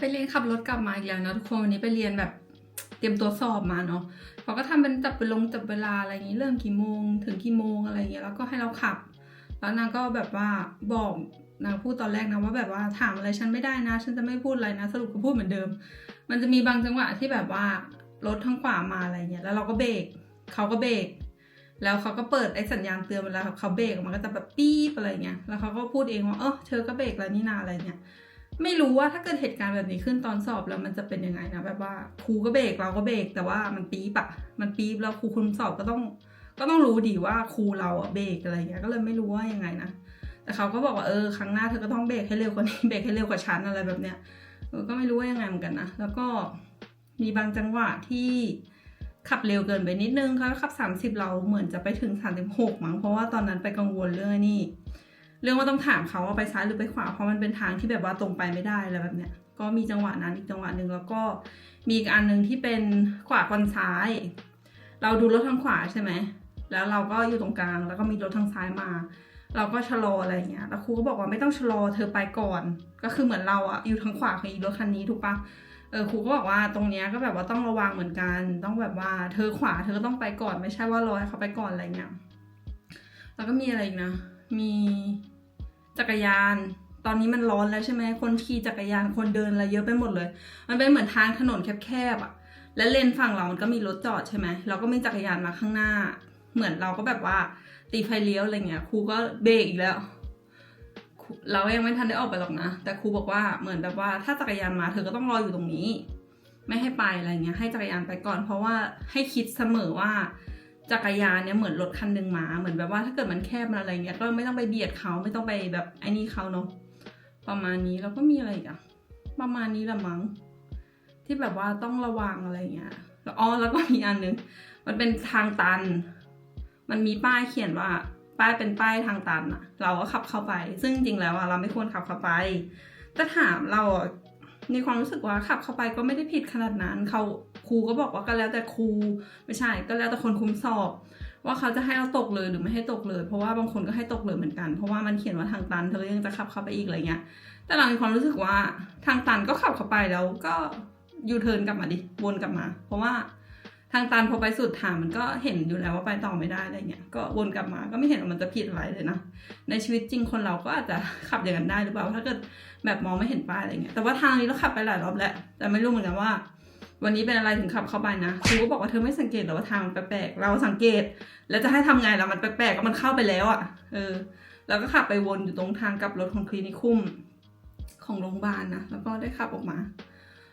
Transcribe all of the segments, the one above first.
ไปเรียนขับรถกลับมาอีกแล้วนะทุกคนวันนี้ไปเรียนแบบเตรียมตัวสอบมาเนาะเขาก็ทำเป็นจับไปลงจับเวลาอะไรอย่างนี้เริ่มกี่โมง ถึงกี่โมงอะไรอย่างเงี้ยแล้วก็ให้เราขับ แล้วนางก็แบบว่าบอกนางพูดตอนแรกนะว่าแบบว่าถามอะไรฉันไม่ได้นะ ฉันจะไม่พูดอะไรนะ สรุปก็พูดเหมือนเดิม มันจะมีบางจังหวะที่แบบว่ารถทางขวามาอะไรเงี้ยแล้วเราก็เบรกเขาก็เบรกแล้วเขาก็เปิดไอ้สัญญาณเตือนเวลาเขาเบรกมันก็จะแบบปี๊บอะไรเงี้ยแล้วเขาก็พูดเองว่าเออเธอก็เบรกแล้วนี่นาอะไรเงี้ย ไม่รู้ว่าถ้าเกิดเหตุการณ์แบบนี้ขึ้นตอนสอบแล้วมันจะเป็นยังไงนะแบบว่าครูก็เบรกเราก็เบรกแต่ว่ามันปี๊บอะมันปี๊บแล้วครูคุมสอบก็ต้อง ก็ต้องรู้ดีว่าครูเราอะเบรกอะไรเงี้ยก็เลยไม่รู้ว่ายังไงนะแต่เขาก็บอกว่าเออครั้งหน้าเธอก็ต้องเบรกให้เร็วกว่านี้เบรกให้เร็วกว่าฉันอะไรแบบเนี้ยก็ไม่รู้ว่ายังไงเหมือนกันนะแล้วก็มีบางจังหวะที่ขับเร็วเกินไปนิดนึงเขาขับ 30 เราเหมือนจะไปถึง 36 มั้งเพราะว่าตอนนั้นไปกังวลเรื่องนี่ เรื่องว่าต้องถามเขาว่าไปซ้ายหรือไปขวาเพราะมันเป็นทางที่แบบว่าตรงไปไม่ได้อะไรแบบเนี้ยก็มีจังหวะนั้นอีกจังหวะหนึ่งแล้วก็มีอีกอันหนึ่งที่เป็นขวาก่อนซ้าย เราดูรถทางขวาใช่ไหมแล้วเราก็อยู่ตรงกลางแล้วก็มีรถทางซ้ายมา เราก็ชะลออะไรเงี้ยแล้วครูก็บอกว่าไม่ต้องชะลอเธอไปก่อน ก็คือเหมือนเราอะอยู่ทางขวาของอีรถคันนี้ถูกปะเออครูก็บอกว่าตรงเนี้ยก็แบบว่าต้องระวังเหมือนกัน ต้องแบบว่าเธอขวาเธอก็ต้องไปก่อนไม่ใช่ว่ารอให้เขาไปก่อนอะไรเงี้ยแล้วก็มีอะไรอีกนะมี จักรยาน ตอนนี้มันร้อนแล้วใช่ไหมคนขี่จักรยานคนเดินอะไรเยอะไปหมดเลย มันเป็นเหมือนทางถนนแคบๆอะ่ะ และเลนฝั่งเรามันก็มีรถจอดใช่ไหมเราก็มีจักรยานมาข้างหน้า เหมือนเราก็แบบว่า ตีไฟเลี้ยวอะไรเงี้ยครูก็เบรกอีกแล้วเรายังไม่ทันได้ออกไปหรอกนะ แต่ครูบอกว่าเหมือนแบบว่าถ้าจักรยานมาเธอก็ต้องรออยู่ตรงนี้ ไม่ให้ไปอะไรเงี้ย ให้จักรยานไปก่อน เพราะว่าให้คิดเสมอว่า จักรยานเนี่ยเหมือนรถคันหนึ่งมาเหมือนแบบว่าถ้าเกิดมันแคบมันอะไรเงี้ยก็ไม่ต้องไปเบียดเขาไม่ต้องไปแบบไอ้นี่เขาเนาะประมาณนี้แล้วก็มีอะไรอีกอะประมาณนี้ละมั้งที่แบบว่าต้องระวังอะไรเงี้ยแล้วอ๋อแล้วก็มีอันหนึงมันเป็นทางตัน มันมีป้ายเขียนว่าป้ายเป็นป้ายทางตันอะเราก็ขับเข้าไป ซึ่งจริงแล้วอะเราไม่ควรขับเข้าไปแต่ถามเราในความรู้สึกว่าขับเข้าไปก็ไม่ได้ผิดขนาดนั้นเขา ครูก็บอกว่าก็แล้วแต่ครูไม่ใช่ก็แล้วแต่คนคุมสอบ ว่าเขาจะให้เราตกเลยหรือไม่ให้ตกเลย เพราะว่าบางคนก็ให้ตกเลยเหมือนกัน เพราะว่ามันเขียนว่าทางตันเธอยังจะขับเข้าไปอีกอะไรเงี้ย แต่เรามีความรู้สึกว่าทางตันก็ขับเข้าไปแล้วก็ยูเทิร์นกลับมาดิวนกลับมา เพราะว่าทางตันพอไปสุดทางมันก็เห็นอยู่แล้วว่าไปต่อไม่ได้อะไรเงี้ยก็วนกลับมาก็ไม่เห็นว่ามันจะผิดอะไรเลยนะในชีวิตจริงคนเราก็อาจจะขับอย่างนั้นได้หรือเปล่าถ้าเกิดแบบมองไม่เห็นป้ายอะไรเงี้ยแต่ว่าทางนี้เราขับไปหลายรอบแล้วแต่ไม่รู้เหมือนกันว่า วันนี้เป็นอะไรถึงขับเข้าไปนะครูก็บอกว่าเธอไม่สังเกตหรอว่าทางมันแปลกๆเราสังเกต แล้วจะให้ทำไงล่ะมันแปลกๆก็มันเข้าไปแล้วอะ่ะ เออ แล้วก็ขับไปวนอยู่ตรงทางกลับรถของคลินิคุ้มของโรงพยาบาลนะแล้วก็ได้ขับออกมา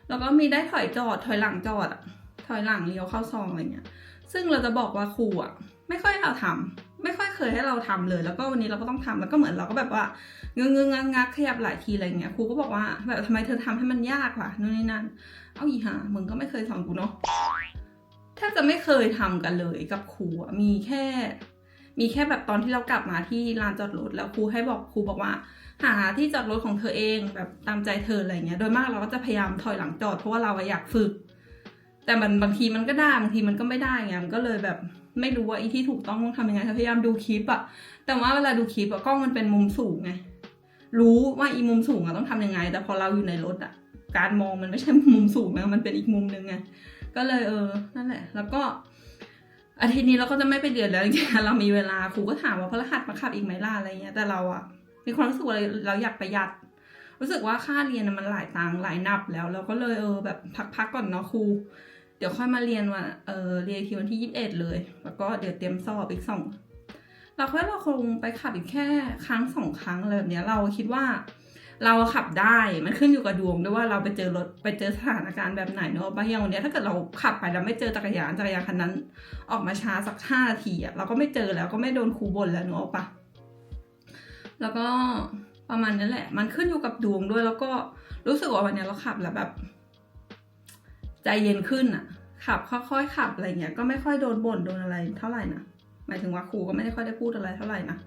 แล้วก็มีได้ถอยจอดถอยหลังจอดอะถอยหลังเลี้ยวเข้าซองอะไรเงี้ย ซึ่งเราจะบอกว่าครูอะไม่ค่อยเราทำ ไม่ค่อยเคยให้เราทำเลย แล้วก็วันนี้เราก็ต้องทำแล้วก็เหมือนเราก็แบบว่าเงื้อๆงักขยับหลายทีอะไรเงี้ยครูก็บอกว่าแบบทำไมเธอทำให้มันยากล่ะนู่นนี่นั่นเอาอีห่ามึงก็ไม่เคยสอนกูเนาะแทบจะไม่เคยทำกันเลยกับครูมีแค่ มีแค่แบบตอนที่เรากลับมาที่ลานจอดรถแล้วครูให้บอกครูบอกว่า หาที่จอดรถของเธอเองแบบตามใจเธออะไรเงี้ย โดยมากเราก็จะพยายามถอยหลังจอดเพราะว่าเราอยากฝึก แต่มันบางทีมันก็ได้บางทีมันก็ไม่ได้ไงมันก็เลยแบบ ไม่รู้ว่าอีที่ถูกต้องต้องทำยังไงพยายามดูคลิปอะแต่ว่าเวลาดูคลิปอะกล้องมันเป็นมุมสูงไงรู้ว่าอีมุมสูงอะต้องทำยังไง แต่พอเราอยู่ในรถอะการมองมันไม่ใช่มุมสูงนะมันเป็นอีกมุมหนึ่งไงก็เลยเออนั่นแหละ แล้วก็อาทิตย์นี้เราก็จะไม่ไปเรียนแล้วจริงๆเรามีเวลาครูก็ถามว่าพระรหัสมาขับอีกไหมล่ะอะไรเงี้ยแต่เราอะมีความรู้สึกว่าเราอยากประหยัด รู้สึกว่าค่าเรียนมันหลายตังค์หลายนับแล้ว เราก็เลยเออแบบพักๆก่อนเนาะครู เดี๋ยวค่อยมาเรียนวันเออเรียนทีวันที่ยี่สิบเอ็ดเลย แล้วก็เดี๋ยวเตรียมสอบอีกสองเราคิดว่าเราคงไปขับอีกแค่ครั้งสองครั้งอะไรแบบเนี้ยเราคิดว่า เราขับได้มันขึ้นอยู่กับดวงด้วยว่าเราไปเจอรถไปเจอสถานการณ์แบบไหนเนอะบางอย่างวันเนี้ยถ้าเกิดเราขับไปแล้วไม่เจอจักรยานจักรยานคันนั้น ออกมาช้าสักห้านาทีอะเราก็ไม่เจอแล้วก็ไม่โดนครูบ่นแล้วเนอะปะแล้วก็ประมาณนั้นแหละ มันขึ้นอยู่กับดวงด้วยแล้วก็รู้สึกว่าวันเนี้ยเราขับแล้วแบบ ใจเย็นขึ้นอะ ขับค่อยๆขับอะไรเงี้ยก็ไม่ค่อยโดนบ่นโดนอะไรเท่าไหร่นะหมายถึงว่าครูก็ไม่ได้ค่อยได้พูดอะไรเท่าไหร่นะ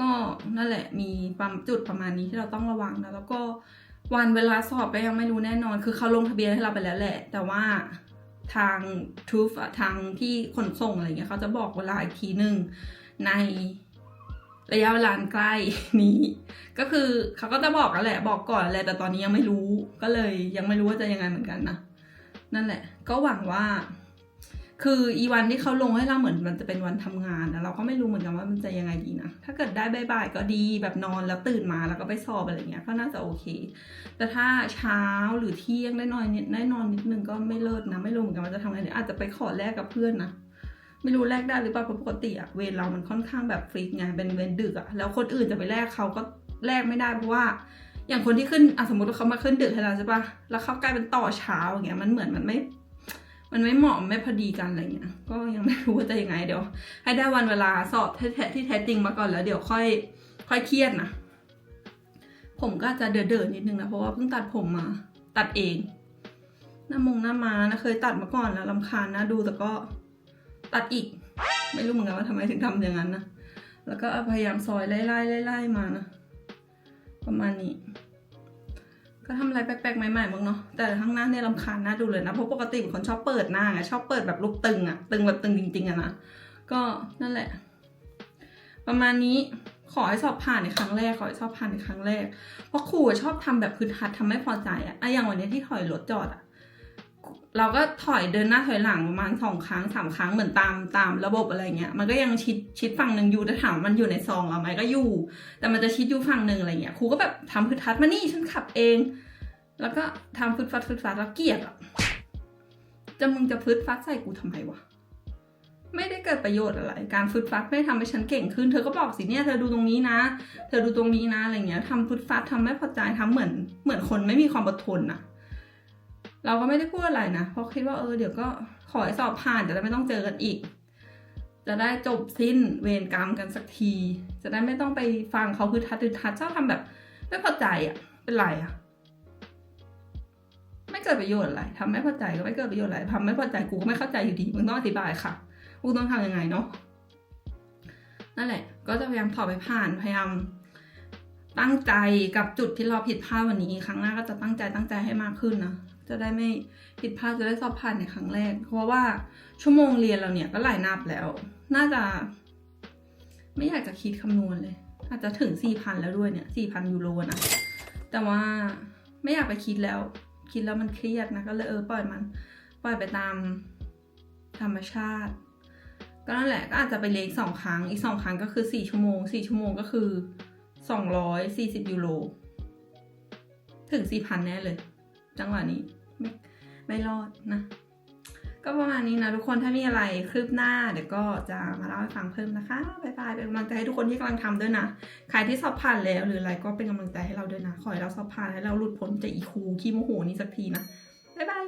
ก็นั่นแหละมีปั๊มจุดประมาณนี้ที่เราต้องระวังนะแล้วก็วันเวลาสอบก็ยังไม่รู้แน่นอน คือเขาลงทะเบียนให้เราไปแล้วแหละ แต่ว่าทางทูฟทางที่ขนส่งอะไรเงี้ยเขาจะบอกเวลาอีกทีหนึ่งในระยะเวลาใกล้นี้ ก็คือเขาก็จะบอกกันแหละบอกก่อนแหละแต่ตอนนี้ยังไม่รู้ก็เลยยังไม่รู้ว่าจะยังไงเหมือนกันนะ นั่นแหละ ก็หวังว่า คืออีวันที่เขาลงให้เราเหมือนมันจะเป็นวันทำงานนะเราก็ไม่รู้เหมือนกันว่ามันจะยังไงดีนะถ้าเกิดได้บ่ายๆก็ดีแบบนอนแล้วตื่นมาแล้วก็ไปสอบอะไรเงี้ยก็น่าจะโอเค แต่ถ้าเช้าหรือเที่ยงได้นอนนิดได้นอนนิดนึงก็ไม่เลิศนะ ไม่รู้เหมือนกันว่าจะทำไงดีอาจจะไปขอแลกกับเพื่อนนะไม่รู้แลกได้หรือเปล่าเพราะปกติอะเวรเรามันค่อนข้างแบบฟรีกไงเป็นเวรดึกอะแล้วคนอื่นจะไปแลกเขาก็แลกไม่ได้เพราะว่า อย่างคนที่ขึ้นอสมมติว่าเขามาขึ้นดึกให้เราใช่ปะแล้วเขากลายเป็นต่อเช้าอย่างเงี้ย มันเหมือนมันไม่ มันไม่เหมาะไม่พอดีกันอะไรเงี้ย ก็ยังไม่รู้ว่าจะยังไงเดี๋ยว ให้ได้วันเวลาสอบแท้ที่แท้จริงมาก่อนแล้วเดี๋ยวค่อย ค่อยเครียดนะ ผมก็จะเดือดๆนิดนึงนะเพราะว่าเพิ่งตัดผมมา ตัดเอง หน้ามงหน้ามานะเคยตัดมาก่อนแล้วลำคาญนะดูแต่ก็ตัดอีก ไม่รู้เหมือนกันว่าทำไมถึงทำอย่างนั้นนะ แล้วก็พยายามซอยไล่ๆไล่ๆมานะ ประมาณนี้ ก็ทำอะไรแปลกๆใหม่ๆบ้างเนาะแต่ข้างหน้าเนี่ยลำคาญน่าดูเลยนะเพราะปกติเป็นคนชอบเปิดหน้าไงชอบเปิดแบบรูปตึงอะตึงแบบตึงจริงๆอะนะก็นั่นแหละ ประมาณนี้ขอให้สอบผ่านในครั้งแรกขอให้สอบผ่านในครั้งแรก เพราะครูชอบทำแบบพื้นทัดทำไม่พอใจอะอะอย่างวันนี้ที่ถอยรถจอดอะ เราก็ถอยเดินหน้าถอยหลังประมาณสองครั้งสามครั้งเหมือนตามตามระบบอะไรเงี้ย มันก็ยังชิดชิดฝั่งหนึ่งอยู่แต่ถามมันอยู่ในซองเราไหมก็อยู่ แต่มันจะชิดอยู่ฝั่งหนึ่งอะไรเงี้ยครูก็แบบทำพื้นทัดมานี่ฉันขับเอง แล้วก็ทำฟึดฟัดฟึดฟัดแล้วเกลียดอะจะมึงจะฟึดฟัดใส่กูทำไมวะไม่ได้เกิดประโยชน์อะไร การฟึดฟัดไม่ทำให้ฉันเก่งขึ้น เธอก็บอกสิเนี่ยเธอดูตรงนี้นะ เธอดูตรงนี้นะอะไรเงี้ยทำฟึดฟัดทำไม่พอใจทำเหมือนเหมือนคนไม่มีความอดทนนะ เราก็ไม่ได้พูดอะไรนะเพราะคิดว่าเออเดี๋ยวก็ขอให้สอบผ่านจะได้ไม่ต้องเจอกันอีก จะได้จบสิ้นเวรกรรมกันสักที จะได้ไม่ต้องไปฟังเขาคือทัดคือทัดชอบทำแบบ ไม่พอใจอะเป็นไรอะไม่เกิดประโยชน์อะไรทำไม่พอใจก็ไม่เกิดประโยชน์อะไรทำไม่พอใจกูก็ไม่เข้าใจอยู่ดีมึงต้องอธิบายค่ะกูต้องทำยังไงเนาะนั่นแหละ ก็จะพยายามสอบไปผ่านพยายามตั้งใจกับจุดที่เราผิดพลาดวันนี้ ครั้งหน้าก็จะตั้งใจตั้งใจให้มากขึ้นนะ จะได้ไม่ผิดพลาดจะได้สอบผ่านในครั้งแรก เพราะว่าชั่วโมงเรียนเราเนี่ยก็หลายนับแล้ว น่าจะ ไม่อยากจะคิดคำนวณเลย อาจจะถึงสี่พันแล้วด้วยเนี่ยสี่พันยูโรนะแต่ว่าไม่อยากไปคิดแล้ว คิดแล้วมันเครียดนะก็เลยเออปล่อยมัน ปล่อยไปตามธรรมชาติ ก็นั่นแหละก็อาจจะไปเลี้ยงสองครั้งอีกสองครั้งก็คือสี่ชั่วโมงสี่ชั่วโมงก็คือสองร้อยสี่สิบยูโรถึงสี่พันแน่เลย จังหวะนี้ ไม่ไม่รอดนะ ก็ประมาณนี้นะทุกคนถ้ามีอะไรคืบหน้าเดี๋ยวก็จะมาเล่าให้ฟังเพิ่มนะคะบายบายเป็นกำลังใจให้ทุกคนที่กำลังทำด้วยนะใครที่สอบผ่านแล้วหรืออะไรก็เป็นกำลังใจให้เราด้วยนะ ขอให้เราสอบผ่านให้เราหลุดพ้นจากอีคูขี้โมโหนี้สักทีนะบายบาย